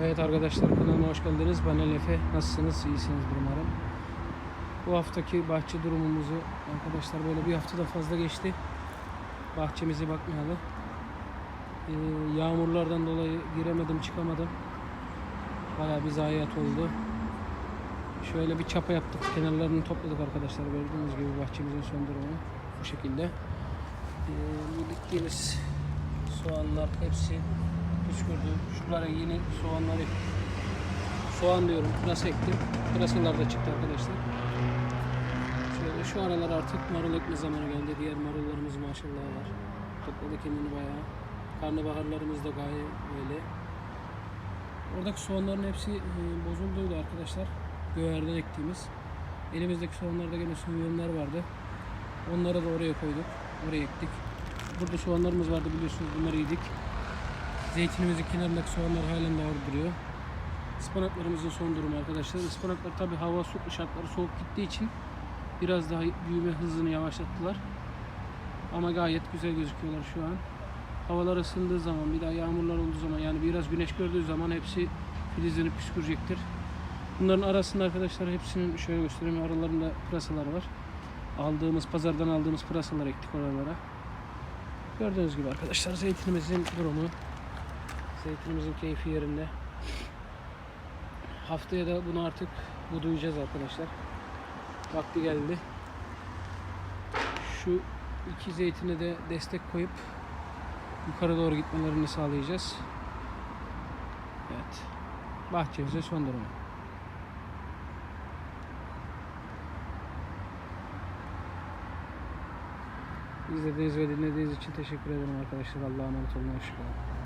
Evet arkadaşlar kanalıma hoş geldiniz. Ben El Efe. Nasılsınız? İyisinizdir umarım. Bu haftaki bahçe durumumuzu arkadaşlar böyle bir haftada fazla geçti. Bahçemize bakmayalı. Ee, yağmurlardan dolayı giremedim çıkamadım. Bayağı bir zayiat oldu. Şöyle bir çapa yaptık. Kenarlarını topladık arkadaşlar. Gördüğünüz gibi bahçemizin son durumu bu şekilde. Ee, bu soğanlar hepsi püskürdü. Şuralara yeni soğanları soğan diyorum pırasa ektim. Pırasalar da çıktı arkadaşlar. Şöyle şu aralar artık marul ekme zamanı geldi. Diğer marullarımız maşallah var. Topladı kendini bayağı. Karnabaharlarımız da gayet böyle. Oradaki soğanların hepsi e, bozulduydu arkadaşlar. Göğerden ektiğimiz. Elimizdeki soğanlarda gene suyunlar vardı. Onları da oraya koyduk. Oraya ektik. Burada soğanlarımız vardı biliyorsunuz bunları yedik. Zeytinimizin kenarındaki soğanlar halen orada duruyor. Ispanaklarımızın son durumu arkadaşlar. Ispanaklar tabi hava su şartları soğuk gittiği için biraz daha büyüme hızını yavaşlattılar. Ama gayet güzel gözüküyorlar şu an. Havalar ısındığı zaman bir daha yağmurlar olduğu zaman yani biraz güneş gördüğü zaman hepsi filizlenip püskürecektir. Bunların arasında arkadaşlar hepsinin şöyle göstereyim aralarında pırasalar var. Aldığımız pazardan aldığımız pırasalar ektik oralara. Gördüğünüz gibi arkadaşlar zeytinimizin durumu Zeytinimizin keyfi yerinde. Haftaya da bunu artık buduyacağız arkadaşlar. Vakti geldi. Şu iki zeytine de destek koyup yukarı doğru gitmelerini sağlayacağız. Evet. Bahçemize son durumu. İzlediğiniz ve dinlediğiniz için teşekkür ederim arkadaşlar. Allah'a emanet olun. Hoşçakalın.